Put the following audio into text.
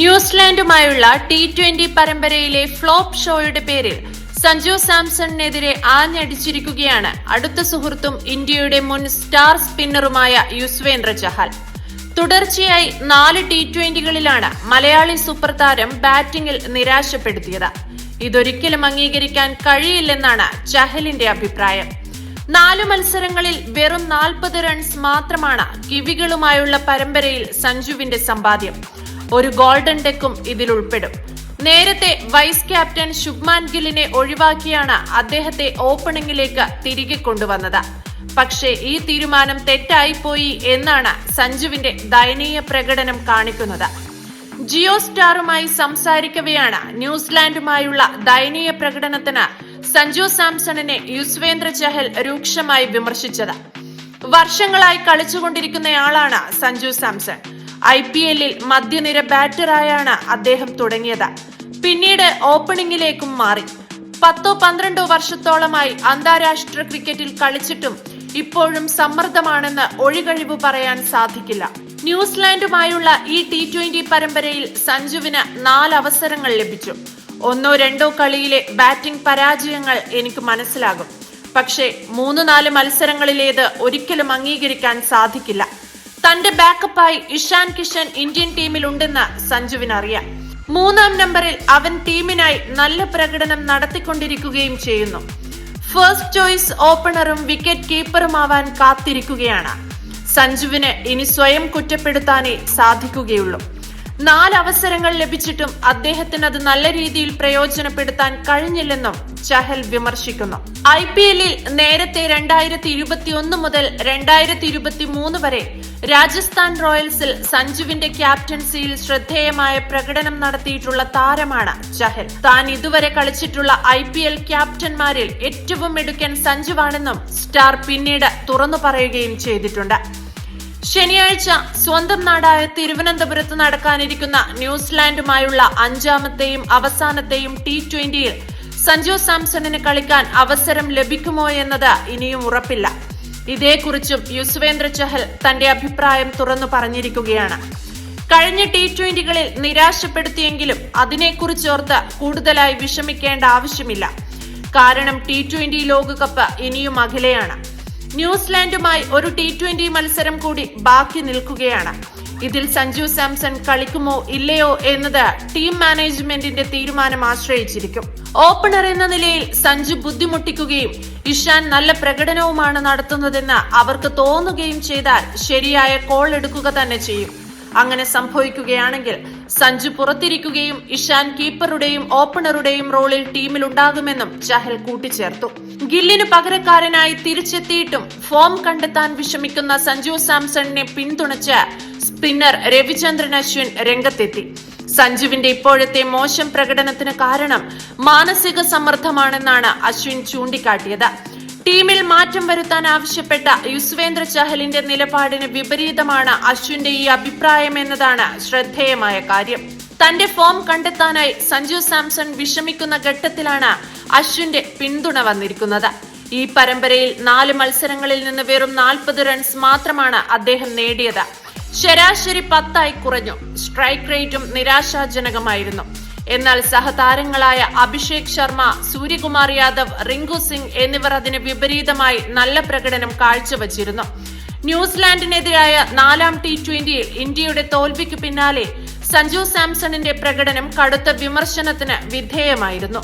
ന്യൂസിലാൻഡുമായുള്ള T twenty പരമ്പരയിലെ flop ഷോയുടെ പേരിൽ സഞ്ജു സാംസണിനെതിരെ ആഞ്ഞടിച്ചിരിക്കുകയാണ്. അടുത്ത സുഹൃത്തും ഇന്ത്യയുടെ മുൻ സ്റ്റാർ സ്പിന്നറുമായ യുസ്വേന്ദ്ര ചഹൽ. തുടർച്ചയായി നാല് ടി ട്വന്റികളിലാണ് മലയാളി സൂപ്പർ താരം ബാറ്റിംഗിൽ നിരാശപ്പെടുത്തിയത്. ഇതൊരിക്കലും അംഗീകരിക്കാൻ കഴിയില്ലെന്നാണ് ചഹലിന്റെ അഭിപ്രായം. നാല് മത്സരങ്ങളിൽ വെറും നാൽപ്പത് റൺസ് മാത്രമാണ് കിവികളുമായുള്ള പരമ്പരയിൽ സഞ്ജുവിന്റെ സമ്പാദ്യം. ഒരു ഗോൾഡൻ ഡെക്കും ഇതിൽ ഉൾപ്പെടും. നേരത്തെ വൈസ് ക്യാപ്റ്റൻ ശുഭ്മാൻ ഗില്ലിനെ ഒഴിവാക്കിയാണ് അദ്ദേഹത്തെ ഓപ്പണിംഗിലേക്ക് തിരികെ കൊണ്ടുവന്നത്. പക്ഷേ ഈ തീരുമാനം തെറ്റായിപ്പോയി എന്നാണ് സഞ്ജുവിന്റെ ദയനീയ പ്രകടനം കാണിക്കുന്നത്. ജിയോ സ്റ്റാറുമായി സംസാരിക്കവെയാണ് ന്യൂസിലാൻഡുമായുള്ള ദയനീയ പ്രകടനത്തിന് സഞ്ജു സാംസണിനെ യുസ്വേന്ദ്ര ചഹൽ രൂക്ഷമായി വിമർശിച്ചത്. വർഷങ്ങളായി കളിച്ചുകൊണ്ടിരിക്കുന്നയാളാണ് സഞ്ജു സാംസൺ. ഐ പി എല്ലിൽ മധ്യനിര ബാറ്ററായാണ് അദ്ദേഹം തുടങ്ങിയത്. പിന്നീട് ഓപ്പണിംഗിലേക്കും മാറി. പത്തോ പന്ത്രണ്ടോ വർഷത്തോളമായി അന്താരാഷ്ട്ര ക്രിക്കറ്റിൽ കളിച്ചിട്ടും ഇപ്പോഴും സമ്മർദ്ദമാണെന്ന് ഒഴികഴിവ് പറയാൻ സാധിക്കില്ല. ന്യൂസിലാൻഡുമായുള്ള ഈ ടി ട്വന്റി പരമ്പരയിൽ സഞ്ജുവിന് നാല് അവസരങ്ങൾ ലഭിച്ചു. ഒന്നോ രണ്ടോ കളിയിലെ ബാറ്റിംഗ് പരാജയങ്ങൾ എനിക്ക് മനസ്സിലാകും. പക്ഷേ മൂന്ന് നാല് മത്സരങ്ങളിലേത് ഒരിക്കലും അംഗീകരിക്കാൻ സാധിക്കില്ല. തന്റെ ബാക്കപ്പായി ഇഷാൻ കിഷൻ ഇന്ത്യൻ ടീമിലുണ്ടെന്ന് ഉണ്ടെന്ന് അറിയാം. മൂന്നാം നമ്പറിൽ അവൻ ടീമിനായി നല്ല പ്രകടനം നടത്തിക്കൊണ്ടിരിക്കുകയും ചെയ്യുന്നു. ഫസ്റ്റ് ചോയ്സ് ഓപ്പണറും വിക്കറ്റ് കീപ്പറുമാവാൻ കാത്തിരിക്കുകയാണ്. സഞ്ജുവിന് ഇനി സ്വയം കുറ്റപ്പെടുത്താനേ സാധിക്കുകയുള്ളൂ. നാല് അവസരങ്ങൾ ലഭിച്ചിട്ടും അദ്ദേഹത്തിന് അത് നല്ല രീതിയിൽ പ്രയോജനപ്പെടുത്താൻ കഴിഞ്ഞില്ലെന്നും ചഹൽ വിമർശിക്കുന്നു. ഐ പി എല്ലിൽ നേരത്തെ രണ്ടായിരത്തി ഇരുപത്തി ഒന്ന് മുതൽ രണ്ടായിരത്തി ഇരുപത്തി മൂന്ന് വരെ രാജസ്ഥാൻ റോയൽസിൽ സഞ്ജുവിന്റെ ക്യാപ്റ്റൻസിയിൽ ശ്രദ്ധേയമായ പ്രകടനം നടത്തിയിട്ടുള്ള താരമാണ് ചഹൽ. താൻ ഇതുവരെ കളിച്ചിട്ടുള്ള ഐ പി എൽ ക്യാപ്റ്റന്മാരിൽ ഏറ്റവും മിടുക്കൻ സഞ്ജുവാണെന്നും സ്റ്റാർ പിന്നീട് തുറന്നു പറയുകയും ചെയ്തിട്ടുണ്ട്. ശനിയാഴ്ച സ്വന്തം നാടായ തിരുവനന്തപുരത്ത് നടക്കാനിരിക്കുന്ന ന്യൂസിലാൻഡുമായുള്ള അഞ്ചാമത്തെയും അവസാനത്തെയും ടി ട്വന്റിയിൽ സഞ്ജു സാംസണിന് കളിക്കാൻ അവസരം ലഭിക്കുമോ എന്നത് ഇനിയും ഉറപ്പില്ല. ഇതേക്കുറിച്ചും യുസ്വേന്ദ്ര ചഹൽ തന്റെ അഭിപ്രായം തുറന്നു പറഞ്ഞിരിക്കുകയാണ്. കഴിഞ്ഞ ടി ട്വന്റികളിൽ നിരാശപ്പെടുത്തിയെങ്കിലും അതിനെക്കുറിച്ചോർത്ത് കൂടുതലായി വിഷമിക്കേണ്ട ആവശ്യമില്ല. കാരണം ടി ട്വന്റി ലോകകപ്പ് ഇനിയും അകലെയാണ് ന്യൂസിലാൻഡുമായി ഒരു ടി ട്വന്റി മത്സരം കൂടി ബാക്കി നിൽക്കുകയാണ്. ഇതിൽ സഞ്ജു സാംസൺ കളിക്കുമോ ഇല്ലയോ എന്നത് ടീം മാനേജ്മെന്റിന്റെ തീരുമാനം ആശ്രയിച്ചിരിക്കും. ഓപ്പണർ എന്ന നിലയിൽ സഞ്ജു ബുദ്ധിമുട്ടിക്കുകയും ഇഷാൻ നല്ല പ്രകടനവുമാണ് നടത്തുന്നതെന്ന് അവർക്ക് തോന്നുകയും ചെയ്താൽ ശരിയായ കോൾ എടുക്കുക തന്നെ ചെയ്യും. അങ്ങനെ സംഭവിക്കുകയാണെങ്കിൽ സഞ്ജു പുറത്തിരിക്കുകയും ഇഷാൻ കീപ്പറുടെയും ഓപ്പണറുടെയും റോളിൽ ടീമിലുണ്ടാകുമെന്നും ചഹൽ കൂട്ടിച്ചേർത്തു. ഗില്ലിന് പകരക്കാരനായി തിരിച്ചെത്തിയിട്ടും ഫോം കണ്ടെത്താൻ വിഷമിക്കുന്ന സഞ്ജു സാംസണിനെ പിന്തുണച്ച് സ്പിന്നർ രവിചന്ദ്രൻ അശ്വിൻ രംഗത്തെത്തി. സഞ്ജുവിന്റെ ഇപ്പോഴത്തെ മോശം പ്രകടനത്തിന് കാരണം മാനസിക സമ്മർദ്ദമാണെന്നാണ് അശ്വിൻ ചൂണ്ടിക്കാട്ടിയത്. ടീമിൽ മാറ്റം വരുത്താൻ ആവശ്യപ്പെട്ട യുസ്വേന്ദ്ര ചഹലിന്റെ നിലപാടിന് വിപരീതമാണ് അശ്വിന്റെ ഈ അഭിപ്രായം എന്നതാണ് ശ്രദ്ധേയമായ കാര്യം. തന്റെ ഫോം കണ്ടെത്താനായി സഞ്ജു സാംസൺ വിഷമിക്കുന്ന ഘട്ടത്തിലാണ് അശ്വിന്റെ പിന്തുണ വന്നിരിക്കുന്നത്. ഈ പരമ്പരയിൽ നാല് മത്സരങ്ങളിൽ നിന്ന് വെറും നാൽപ്പത് റൺസ് മാത്രമാണ് അദ്ദേഹം നേടിയത്. ശരാശരി പത്തായി കുറഞ്ഞു. സ്ട്രൈക്ക് റേറ്റും നിരാശാജനകമായിരുന്നു. എന്നാൽ സഹതാരങ്ങളായ അഭിഷേക് ശർമ്മ സൂര്യകുമാർ യാദവ് റിങ്കു സിംഗ് എന്നിവർ അതിന് വിപരീതമായി നല്ല പ്രകടനം കാഴ്ചവച്ചിരുന്നു. ന്യൂസിലാൻഡിനെതിരായ നാലാം ടി ട്വന്റിയിൽ ഇന്ത്യയുടെ തോൽവിക്ക് പിന്നാലെ സഞ്ജു സാംസണിന്റെ പ്രകടനം കടുത്ത വിമർശനത്തിന് വിധേയമായിരുന്നു.